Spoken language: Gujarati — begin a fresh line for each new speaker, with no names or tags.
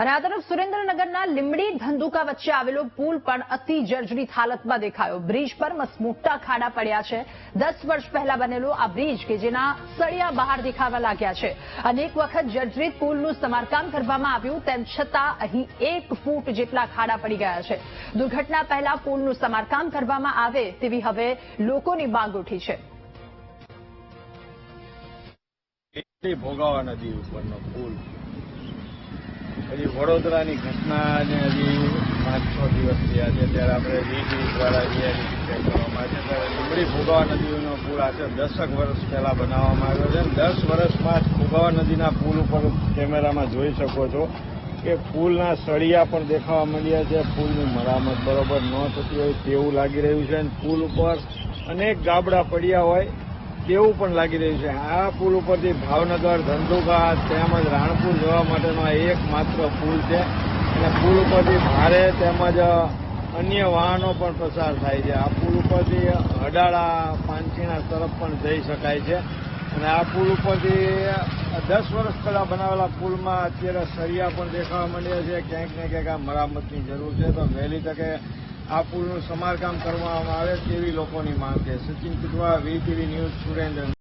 અને આ તરફ સુરેન્દ્રનગરના લીમડી ધંધુકા વચ્ચે આવેલો પુલ પણ અતિ જર્જરિત હાલતમાં દેખાયો. બ્રિજ પર મસમોટા ખાડા પડ્યા છે. દસ વર્ષ પહેલા બનેલો આ બ્રિજ કે જેના સળિયા બહાર દેખાવા લાગ્યા છે. અનેક વખત જર્જરિત પુલનું સમારકામ કરવામાં આવ્યું તેમ છતાં અહીં એક ફૂટ જેટલા ખાડા પડી ગયા છે. દુર્ઘટના પહેલા પુલનું સમારકામ કરવામાં આવે તેવી હવે લોકોની માંગ ઉઠી છે.
ભોગાવા નદી ઉપરનો પુલ. હજી વડોદરાની ઘટનાને હજી પાંચ છ દિવસ થયા છે. ત્યારે આપણે રીડી દ્વારા કરવામાં આવે છે. ત્યારે લીંબડી ફુગાવા નદીનો પુલ આજે દસક વર્ષ પહેલા બનાવવામાં આવ્યો છે. અને દસ વર્ષમાં જ ફુગાવા નદીના પુલ ઉપર કેમેરામાં જોઈ શકો છો કે પુલના સળિયા પણ દેખાવા માંડ્યા છે. પુલની મરામત બરોબર ન થતી હોય તેવું લાગી રહ્યું છે. અને પુલ ઉપર અનેક ગાબડા પડ્યા હોય તેવું પણ લાગી રહ્યું છે. આ પુલ ઉપરથી ભાવનગર, ધંધુકા તેમજ રાણપુર જવા માટેનો આ એકમાત્ર પુલ છે. અને પુલ ઉપરથી ભારે તેમજ અન્ય વાહનો પણ પસાર થાય છે. આ પુલ ઉપરથી હડાળા પાંચીણા તરફ પણ જઈ શકાય છે. અને આ પુલ ઉપરથી દસ વર્ષ પહેલા બનાવેલા પુલમાં અત્યારે સરિયા પણ દેખાવા માંડ્યા છે. ક્યાંક ને ક્યાંક આ મરામતની જરૂર છે. તો વહેલી તકે આ પુલનું સમારકામ કરવામાં આવે તેવી લોકોની માંગ છે. Sachin Kutva VTV news Surendra